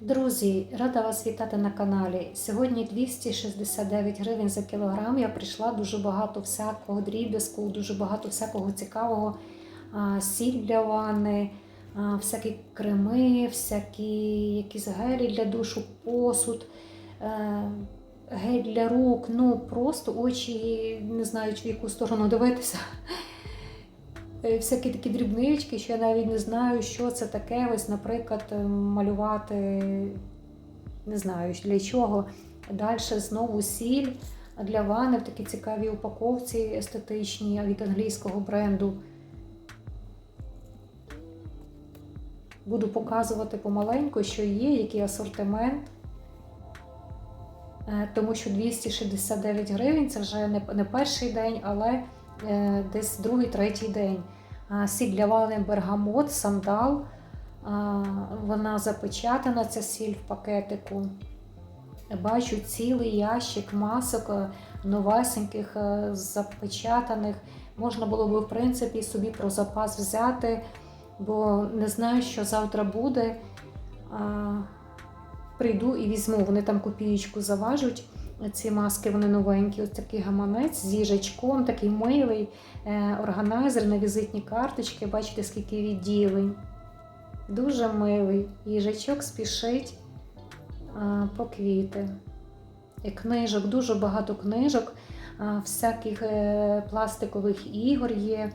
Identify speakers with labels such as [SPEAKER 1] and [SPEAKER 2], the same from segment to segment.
[SPEAKER 1] Друзі, рада вас вітати на каналі. Сьогодні 269 гривень за кілограм. Я прийшла дуже багато всякого дріб'язку, дуже багато всякого цікавого. Сіль для ванни, всякі креми, всякі якісь гелі для душу, посуд, е, гель для рук. Ну просто очі не знають в яку сторону дивитися. Е, всякі такі дрібнички, що я навіть не знаю, що це таке. Ось, наприклад, е, малювати не знаю для чого. Далі знову сіль для ванни в такій цікавій упаковці естетичній від англійського бренду. Буду показувати помаленьку, що є, який асортимент. Е, Тому що 269 гривень це вже не, перший день, але десь другий, третій день. Сіль для ванни бергамот, сандал. Вона запечатана, ця сіль в пакетику. Бачу цілий ящик масок е, новесеньких, е, запечатаних. Можна було би, в принципі, собі про запас взяти, бо не знаю, що завтра буде. Прийду і візьму. Вони там копієчку заважуть. Ці маски вони новенькі. Ось такий гаманець з їжачком, такий милий е, органайзер на візитні карточки. Бачите, скільки відділень. Дуже милий. Їжачок спішить по квіти. І книжок, дуже багато книжок, всяких е, пластикових ігор є.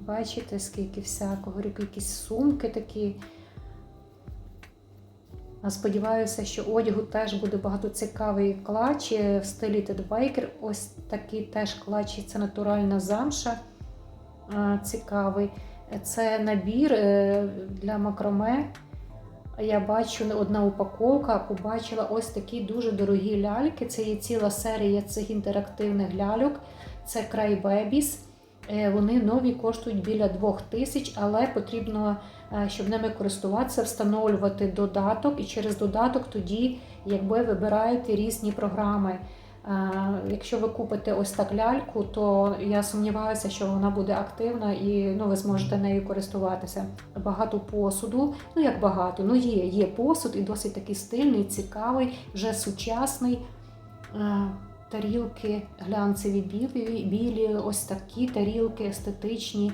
[SPEAKER 1] Бачите, скільки всякого, якісь сумки такі. Сподіваюся, що одягу теж буде багато цікавий клач е, в стилі Baker. Ось такий теж клач, це натуральна замша. Цікавий. Це набір е, для макраме. Я бачу одна упаковка, побачила ось такі дуже дорогі ляльки. Це є ціла серія цих інтерактивних ляльок. Це Cry Babies. Е, Вони нові коштують біля 2000, але потрібно, щоб ними користуватися, встановлювати додаток, і через додаток тоді якби вибираєте різні програми. Е, Якщо ви купите ось так ляльку, то я сумніваюся, що вона буде активна і ну, ви зможете нею користуватися. Багато посуду, ну як багато, ну є, є посуд і досить такий стильний, цікавий, вже сучасний. Е, Тарілки глянцеві білі, білі, ось такі тарілки естетичні,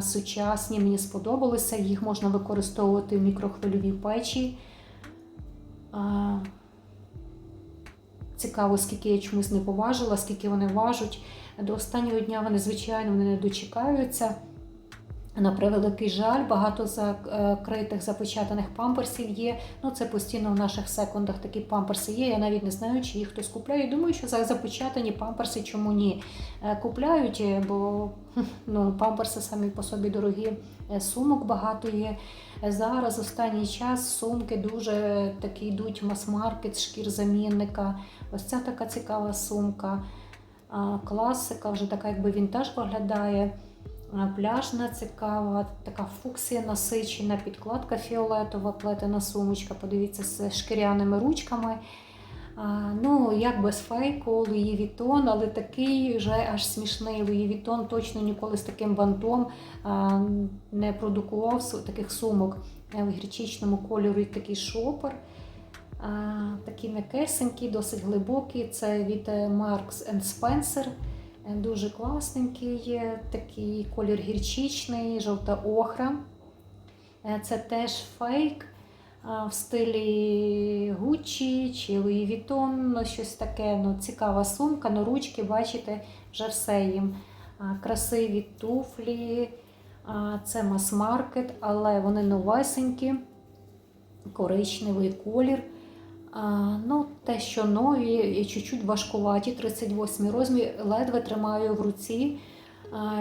[SPEAKER 1] сучасні. Мені сподобалися. Їх можна використовувати в мікрохвильовій печі. Цікаво, скільки я чомусь не поважила, скільки вони важуть. До останнього дня вони, звичайно, вони не дочекаються. На превеликий жаль, багато закритих запечатаних памперсів є. Ну, це постійно в наших секундах такі памперси є. Я навіть не знаю, чи їх хтось купляє. Думаю, що за запечатані памперси чому ні. Е, Купляють, е, бо ну, памперси самі по собі дорогі. Е, Сумок багато є. Е, Зараз останній час сумки дуже такі йдуть мас-маркет, шкір замінника. Ось ця така цікава сумка. Класика, вже така, якби вінтаж виглядає. Пляжна цікава, така фуксія насичена, підкладка фіолетова, плетена сумочка. Подивіться, з шкіряними ручками. Ну, як без фейку, Луї Вітон, але такий вже аж смішний Луї Вітон точно ніколи з таким бантом не продукував таких сумок Е, в гірчичному кольорі такий шопер. Такі м'якесенькі, досить глибокі. Це від е, Marks Spencer. Дуже класненький, такий колір гірчичний, жовта охра. Е, Це теж фейк в стилі Gucci чи Louis Vuitton, ну, щось таке. Ну, цікава сумка, ну ручки, бачите, вже все їм. Красиві туфлі, це мас-маркет, але вони новесенькі, коричневий колір. Ну, те, що нові, і чуть-чуть важкуваті, 38 розмір, ледве тримаю в руці,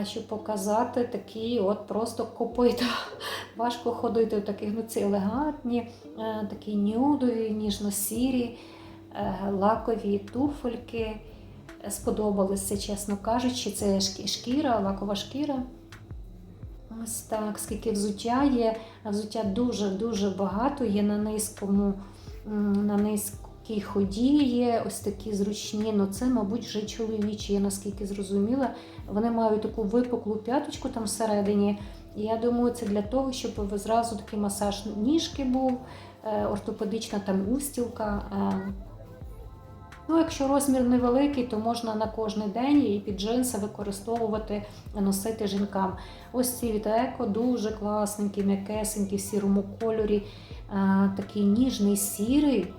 [SPEAKER 1] щоб показати такі от просто копита. Важко ходити в таких, ну ці елегантні, е, такі нюдові, ніжно-сірі, е, лакові туфельки. Сподобалися, чесно кажучи, це шкіра, лакова шкіра. Ось так, скільки взуття є. Взуття дуже-дуже багато, є на низькому, на низькій ході є ось такі зручні. але це, мабуть, вже чоловічі, я наскільки зрозуміла. Вони мають таку випуклу п'яточку там всередині. І я думаю, це для того, щоб зразу такий масаж ніжки був, е, ортопедична там устілка. Ну, якщо розмір невеликий, то можна на кожен день і під джинси використовувати, носити жінкам. Ось ці від Еко дуже класненькі, м'якесенькі, в сірому кольорі, такий ніжний сірий.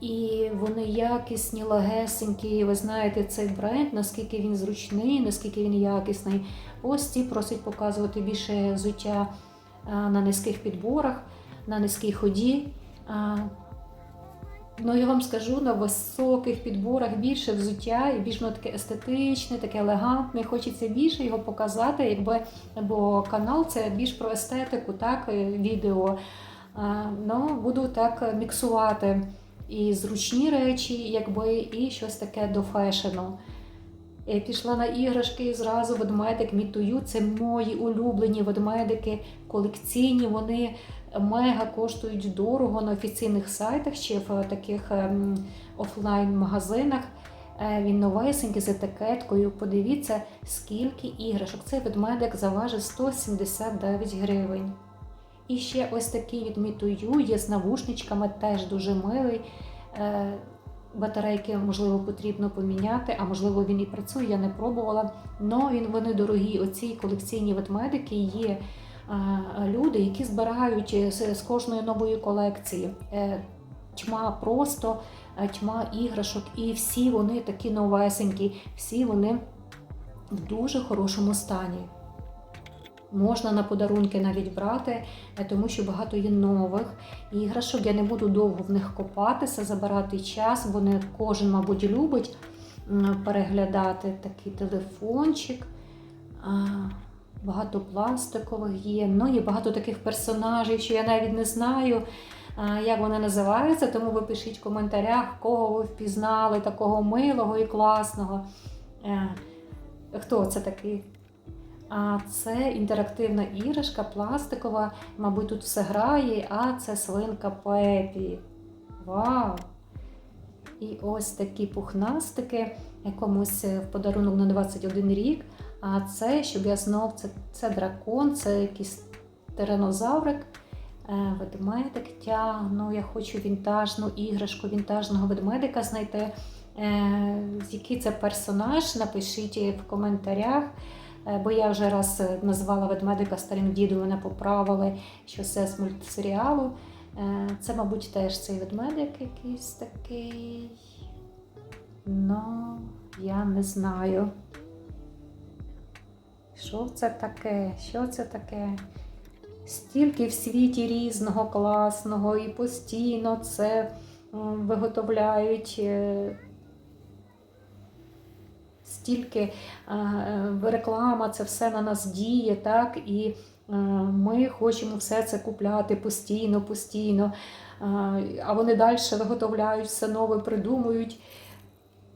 [SPEAKER 1] І вони якісні, лагесенькі. Ви знаєте цей бренд, наскільки він зручний, наскільки він якісний. Ось ці просять показувати більше взуття на низьких підборах, на низькій ході. Ну, я вам скажу, на високих підборах більше взуття і більш воно таке естетичне, таке елегантне. Хочеться більше його показати, якби бо канал це більш про естетику, так, е, відео. А, Ну, буду так міксувати і зручні речі, якби, і щось таке до фешену. Я пішла на іграшки і зразу ведмедик мітую. Це мої улюблені ведмедики колекційні. Вони мега коштують дорого на офіційних сайтах чи в таких ем, офлайн-магазинах. Е, Він новесенький з етикеткою. Подивіться, скільки іграшок. Цей ведмедик заважить 179 гривень. І ще ось такий від Мітую є з навушничками, теж дуже милий. Е, Батарейки, можливо, потрібно поміняти, а можливо, він і працює, я не пробувала. Но він вони дорогі. Оці колекційні ведмедики є люди, які збирають з, з кожної нової колекції. Е, Тьма просто, е, тьма іграшок, і всі вони такі новесенькі, всі вони в дуже хорошому стані. Можна на подарунки навіть брати, е, тому що багато є нових іграшок. Я не буду довго в них копатися, забирати час. Вони кожен, мабуть, любить переглядати такий телефончик. Багато пластикових є. Ну, є багато таких персонажів, що я навіть не знаю, як вони називаються. Тому ви пишіть в коментарях, кого ви впізнали, такого милого і класного. Е, Хто це такий? А це інтерактивна іграшка, пластикова, мабуть, тут все грає, а це свинка Пепі. Вау! І ось такі пухнастики, якомусь в подарунок на 21 рік. А це, щоб я знов, це, це дракон, це якийсь тиранозаврик, е, ведмедик тягну. Я хочу вінтажну іграшку, вінтажного ведмедика знайти. Е, Який це персонаж, напишіть в коментарях. Е, Бо я вже раз назвала ведмедика старим дідом, мене поправили, що це з мультсеріалу. Це, мабуть, теж цей ведмедик якийсь такий. Ну, я не знаю. Що це таке? Що це таке? Стільки в світі різного класного і постійно це виготовляють. е, стільки е, е, реклама, це все на нас діє, так? І ми хочемо все це купляти постійно, постійно. А вони далі виготовляють все нове, придумують.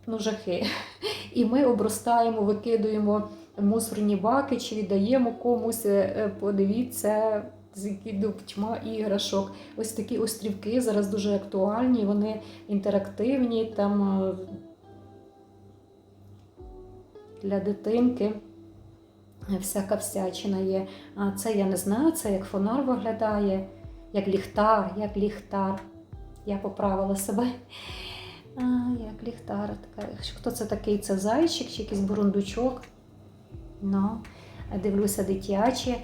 [SPEAKER 1] Ну, жахи. І ми обростаємо, викидуємо мусорні баки чи віддаємо комусь. Е, е, Подивіться, тьма іграшок. Ось такі острівки зараз дуже актуальні, вони інтерактивні. Там е, для дитинки всяка всячина є. А це я не знаю, це як фонар виглядає, як ліхтар, як ліхтар. Я поправила себе. А, Як ліхтар. Хто це такий? Це зайчик чи якийсь бурундучок? Ну, дивлюся дитячі.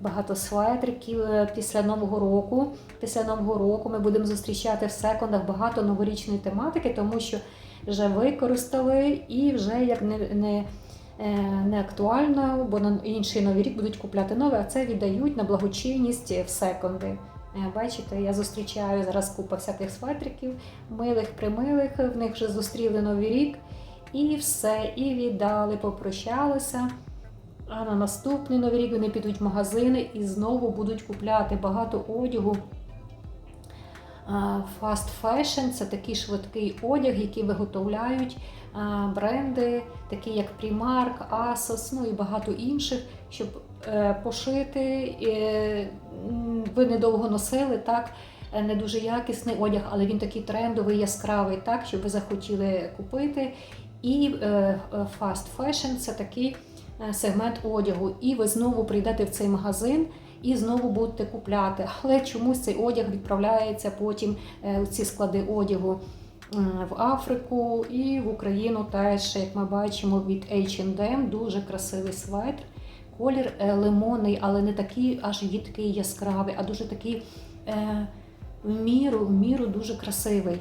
[SPEAKER 1] Багато светриків е, після Нового року. Після Нового року ми будемо зустрічати в секондах багато новорічної тематики, тому що вже використали і вже як не, не, е, не актуально, бо на інший новий рік будуть купляти нове, а це віддають на благочинність в секонди. Е, Бачите, я зустрічаю зараз купа всяких светриків, милих, примилих, в них вже зустріли новий рік. І все, і віддали, попрощалися. А на наступний новий рік вони підуть в магазини і знову будуть купляти багато одягу. Fast fashion це такий швидкий одяг, який виготовляють бренди, такі як Primark, Asos, ну і багато інших, щоб е, пошити. Ви недовго носили, так, е, не дуже якісний одяг, але він такий трендовий, яскравий, так, щоб ви захотіли купити. І е, е, fashion це такий е, сегмент одягу, і ви знову прийдете в цей магазин. І знову будете купляти, але чомусь цей одяг відправляється потім е, у ці склади одягу в Африку і в Україну теж, як ми бачимо, від H&M дуже красивий светр. Колір лимонний, але не такий аж їдкий яскравий, а дуже такий в міру, в міру дуже красивий.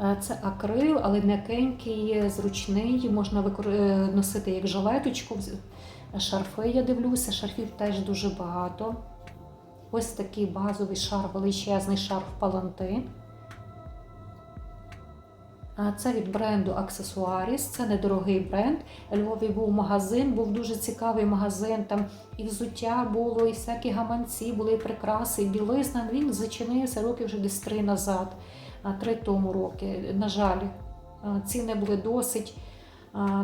[SPEAKER 1] Е, Це акрил, але м'якенький, зручний, можна е, носити як жилеточку. Шарфи я дивлюся, шарфів теж дуже багато. Ось такий базовий шарф, величезний шарф Палантин. А Це від бренду Accessoires, це недорогий бренд. Львові був магазин, був дуже цікавий магазин. Там і взуття було, і всякі гаманці, були і прикраси, і білизна. Він зачинився років вже десь три назад, три тому. На жаль, ціни були досить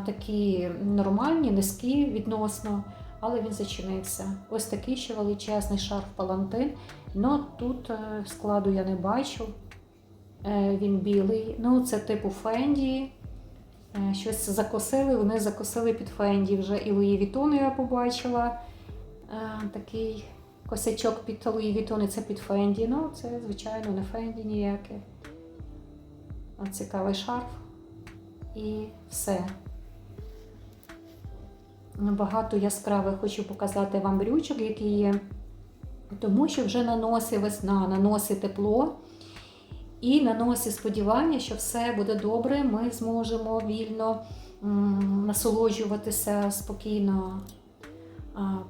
[SPEAKER 1] такі нормальні, низькі відносно, але він зачинився. Ось такий ще величезний шарф Палантин. Ну тут е, складу я не бачу. Е, Він білий. Ну, це типу Фенді. Е, Щось закосили, вони закосили під Фенді вже. І Луї Вітону я побачила. Е, Такий косячок під Луї Вітони, це під Фенді. Ну, це, звичайно, не Фенді ніяке. Цікавий шарф. І все. Багато яскравих хочу показати вам брючок, які є. Тому що вже на весна, на тепло. І на носі сподівання, що все буде добре, ми зможемо вільно насолоджуватися спокійно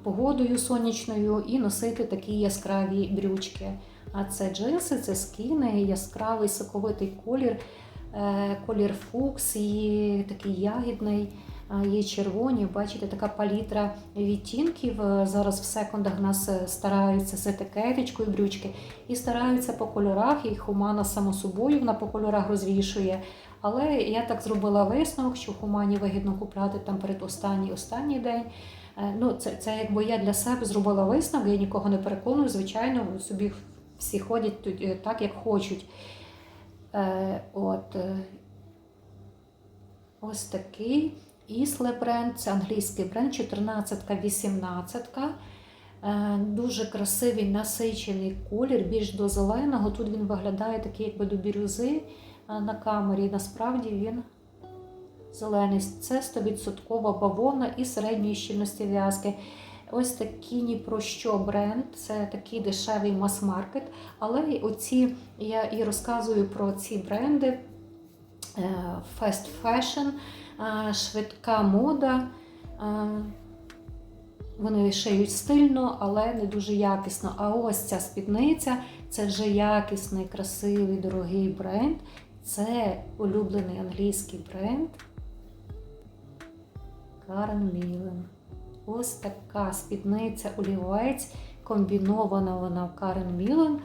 [SPEAKER 1] погодою сонячною і носити такі яскраві брючки. А це джинси, це скіни, яскравий соковитий колір, е, колір фукс, і такий ягідний. Є червоні, бачите, така палітра відтінків. Е, Зараз в секундах нас е, стараються з етикеточкою брючки і стараються по кольорах. І Хумана само собою вона по кольорах розвішує. Але я так зробила висновок, що Хумані вигідно купляти там перед останній останній день. Е, Ну, це, це якби я для себе зробила висновок, я нікого не переконую. Звичайно, собі всі ходять е, так, як хочуть. Е, от, ось такий. Ісле бренд, це англійський бренд, 14-18. Е, Дуже красивий насичений колір, більш до зеленого. Тут він виглядає такий, якби до бірюзи на камері. Насправді він зелений. Це 100% бавовна і середньої щільності в'язки. Ось такий ні про що бренд, це такий дешевий мас-маркет. Але оці я і розказую про ці бренди е, fast fashion, е, швидка мода. Е, Вони шиють стильно, але не дуже якісно. А ось ця спідниця це вже якісний, красивий, дорогий бренд. Це улюблений англійський бренд. Карен. Ось така спідниця олівець, комбінована вона в Карен Мілен.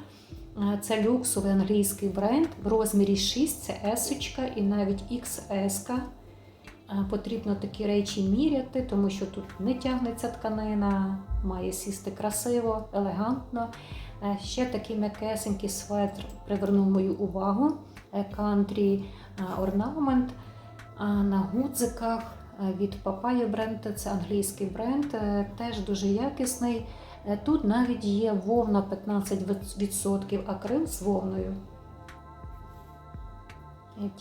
[SPEAKER 1] Е, Це люксовий англійський бренд в розмірі 6, це S і навіть XS. Е, Потрібно такі речі міряти, тому що тут не тягнеться тканина, має сісти красиво, елегантно. Е, Ще такий м'якесенький светр привернув мою увагу. Country е, на гудзиках від Papaya бренд, це англійський бренд, е, теж дуже якісний. Е, Тут навіть є вовна 15%, акрил з вовною.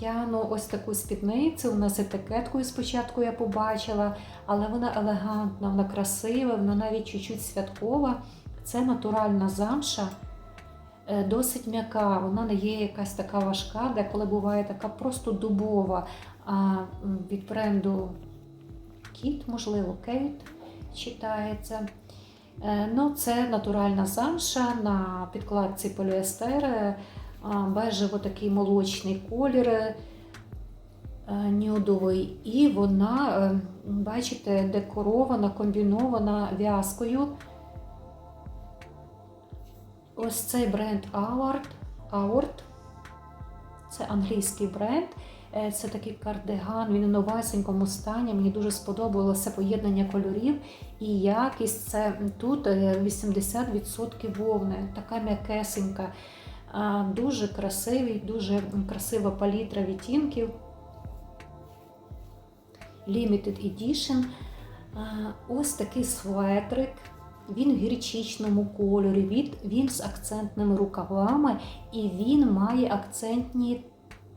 [SPEAKER 1] Тягну ось таку спідницю. У нас етикеткою спочатку я побачила, але вона елегантна, вона красива, вона навіть чуть-чуть святкова. Це натуральна замша, е, досить м'яка. Вона не є якась така важка, деколи буває така просто дубова. А від бренду Кіт, можливо, Кейт читається. Е, Ну, це натуральна замша на підкладці поліестер. е, бежево такий молочний колір е, нюдовий, і вона, бачите, декорована, комбінована в'язкою. Ось цей бренд. Award. Це англійський бренд. Е, Це такий кардиган, він у новесенькому стані. Мені дуже сподобалося поєднання кольорів і якість. Це тут е, 80% вовни, така м'якесенька. Дуже красивий, дуже красива палітра відтінків. Limited Edition. Ось такий светрик. Він в гірчичному кольорі, він з акцентними рукавами, і він має акцентні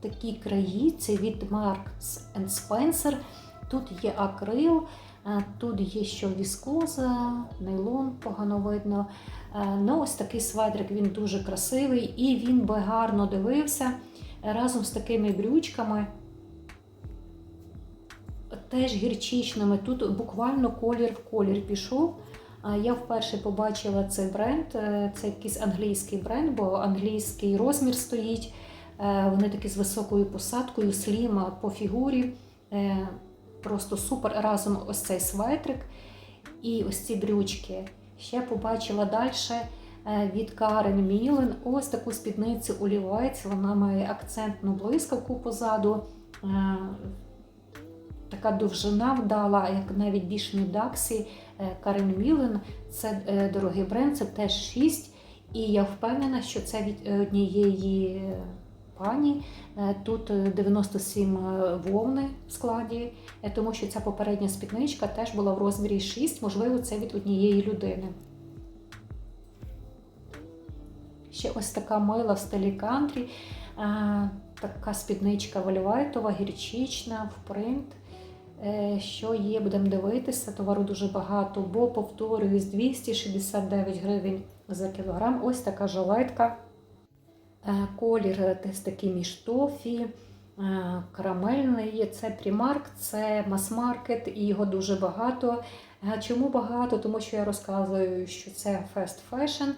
[SPEAKER 1] такі краї. Це від Marks Spencer. Тут є акрил, е, тут є що віскоза, нейлон погано видно. Е, Ну, ось такий светрик, він дуже красивий і він би гарно дивився разом з такими брючками. Теж гірчичними. Тут буквально колір в колір пішов. Я вперше побачила цей бренд. Е, Це якийсь англійський бренд, бо англійський розмір стоїть. Е, Вони такі з високою посадкою, слім по фігурі. Е, Просто супер. Разом ось цей светрик і ось ці брючки. Ще побачила далі від Карен Мілен ось таку спідницю олівець. Вона має акцентну блискавку позаду. Е, Така довжина вдала, як навіть більш Даксі. Карен Мілен це е, дорогий бренд, це теж 6. І я впевнена, що це від е, однієї е. Е, Тут е, 97 вовни в складі, е, тому що ця попередня спідничка теж була в розмірі 6, можливо, це від однієї людини. Ще ось така мила в стилі кантрі. Е, Така спідничка вольвайтова, гірчична, в принт. Е, Що є, будемо дивитися. Товару дуже багато, бо повторююсь, 269 гривень за кілограм. Ось така жилетка. Е, Колір десь такий між тофі, е, карамельний. Це примарк, це мас-маркет, і його дуже багато. Е, Чому багато? Тому що я розказую, що це fast fashion,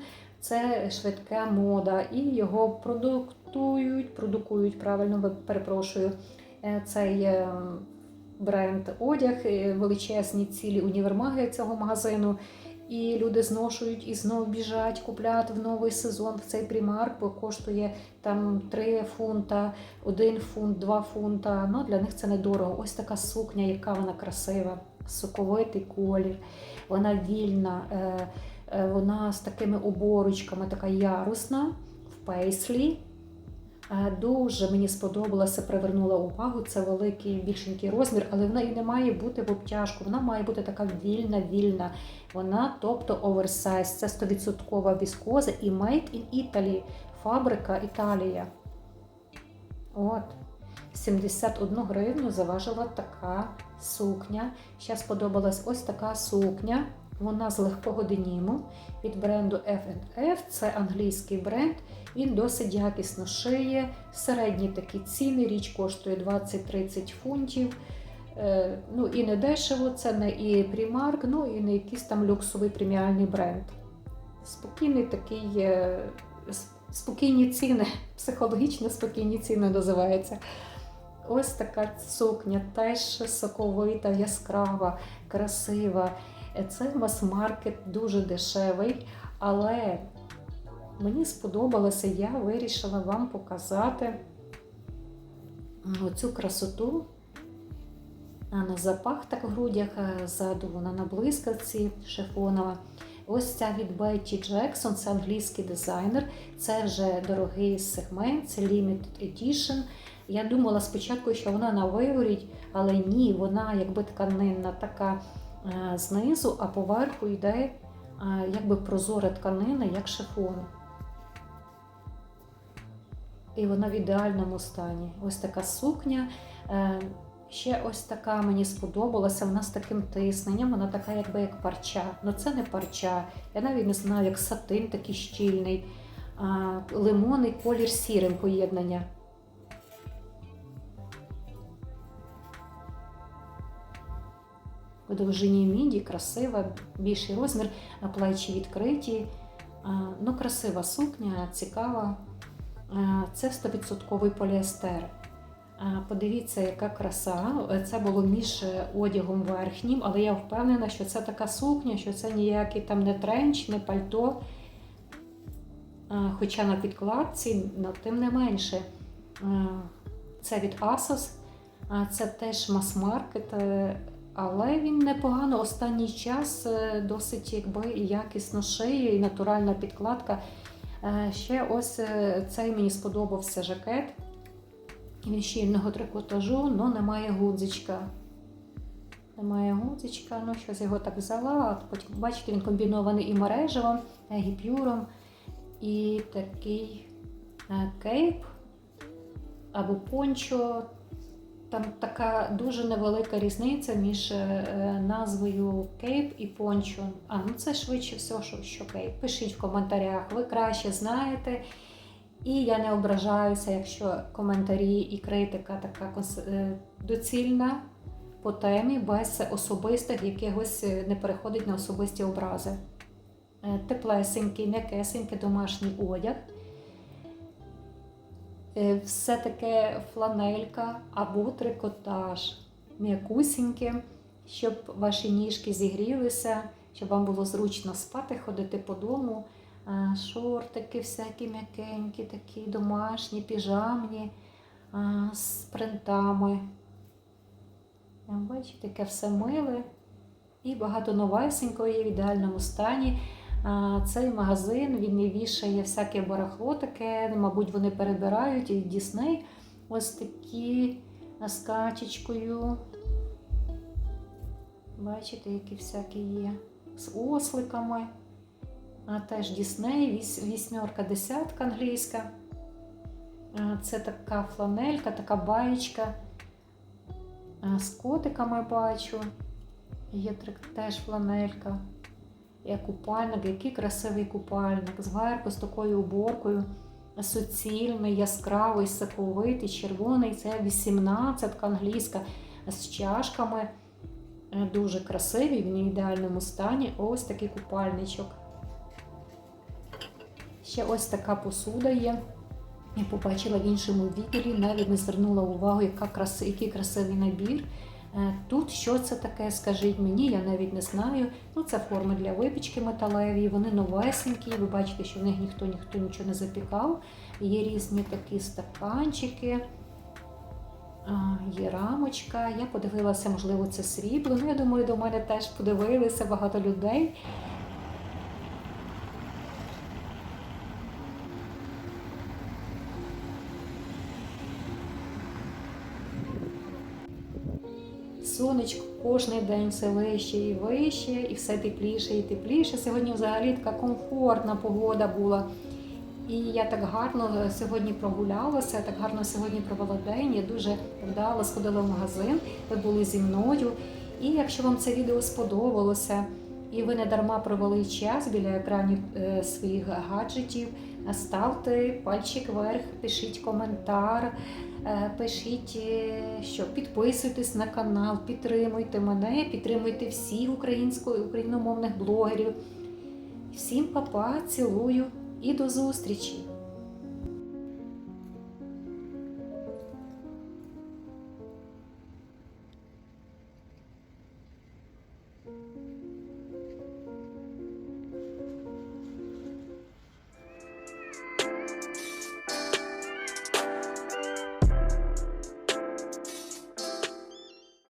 [SPEAKER 1] це швидка мода, і його продуктують, продукують правильно, ви- перепрошую. Е, Цей е, бренд одяг, е, величезні цілі універмаги цього магазину. І люди зношують і знову біжать, купляти в новий сезон в цей примарк, бо коштує там 3 фунта, 1 фунт, 2 фунта. Ну для них це недорого. Ось така сукня, яка вона красива, соковитий колір, вона вільна, е, е, вона з такими оборочками, така ярусна в пейслі. Е, Дуже мені сподобалося, привернула увагу. Це великий більшенький розмір, але вона і не має бути в обтяжку. Вона має бути така вільна, вільна. Вона, тобто оверсайз. Це 100% віскоза і Made in Italy. Фабрика Італія. От. 71 гривню заважила така сукня. Ще сподобалась ось така сукня. Вона з легкого деніму від бренду F&F. Це англійський бренд. Він досить якісно шиє. Середні такі ціни. Річ коштує 20-30 фунтів. Е, ну і не дешево, це не і Primark, ну і не якийсь там люксовий преміальний бренд. Спокійний такий, е, спокійні ціни, психологічно спокійні ціни називається. Ось така сукня, теж соковита, яскрава, красива. Це мас-маркет дуже дешевий, але мені сподобалося, я вирішила вам показати цю красоту. На запахтах в грудях, е, ззаду вона на блискавці шифонова. Ось ця від Betty Jackson, це англійський дизайнер. Це вже дорогий сегмент, це Limited Edition. Я думала спочатку, що вона на виворіть, але ні, вона якби тканинна така знизу, а поверху йде е, якби прозора тканина, як шифон. І вона в ідеальному стані. Ось така сукня. Е, Ще ось така мені сподобалася, вона з таким тисненням, вона така, якби як парча. Ну це не парча. Я навіть не знаю, як сатин такий щільний, лимонний колір сірим поєднання. У довжині міді, красива, більший розмір, плечі відкриті. Ну, красива сукня, цікава. Це 100% поліестер. Подивіться, яка краса. Це було між одягом верхнім, але я впевнена, що це така сукня, що це ніякий там не тренч, не пальто. Хоча на підкладці, но тим не менше, це від Asos, це теж мас-маркет, е, але він непогано останній час е, досить якби якісно шиє, і натуральна підкладка. Е, Ще ось е, цей мені сподобався жакет. Він щільного трикотажу, але немає гудзичка. Немає гудзичка, ну щось його так взяла, потім бачите, він комбінований і мережевим, гіпюром, і такий кейп або пончо. Там така дуже невелика різниця між е, назвою кейп і пончо. А ну це швидше все, що, що кейп. Пишіть в коментарях, ви краще знаєте. І я не ображаюся, якщо коментарі і критика така е, доцільна по темі, без особистих якихось е, не переходить на особисті образи. Теплесенький, м'якесенький домашній одяг. Е, Все таке фланелька або трикотаж, м'якусіньке, щоб ваші ніжки зігрілися, щоб вам було зручно спати, ходити по дому. Шортики всякі м'якенькі, такі домашні, піжамні, з принтами. Бачите, таке все миле і багато новесенького є в ідеальному стані. Цей магазин він і вішає всяке барахло таке, мабуть, вони перебирають і Дісней. Ось такі з качечкою. Бачите, які всякі є. З осликами. А теж Дісней, вісьмерка, десятка англійська. Це така фланелька, така баєчка. З котиками бачу. Є теж фланелька. Є купальник, який красивий купальник. Зверху з такою уборкою. Суцільний, яскравий, соковитий, червоний. Це 18 англійська з чашками. Е, Дуже красивий, в ідеальному стані. Ось такий купальничок. Ще ось така посуда є. Я побачила в іншому відділі, навіть не звернула увагу, яка краси, який красивий набір. Е, Тут що це таке, скажіть мені, я навіть не знаю. Ну, це форми для випічки металеві, вони новесенькі. Ви бачите, що в них ніхто ніхто нічого не запікав. Є різні такі стаканчики, є рамочка. Я подивилася, можливо, це срібло. Ну, я думаю, до мене теж подивилися багато людей. Сонечко кожен день все вище і вище, і все тепліше і тепліше. Сьогодні взагалі така комфортна погода була. І я так гарно е, сьогодні прогулялася, так гарно сьогодні провела день. Я дуже вдало сходила в магазин, ви були зі мною. І якщо вам це відео сподобалося, і ви не дарма провели час біля екранів е, своїх гаджетів, ставте пальчик вверх, пишіть коментар. Е, Пишіть, е, що підписуйтесь на канал, підтримуйте мене, підтримуйте всіх українсько- україномовних блогерів. Всім па-па, цілую і до зустрічі!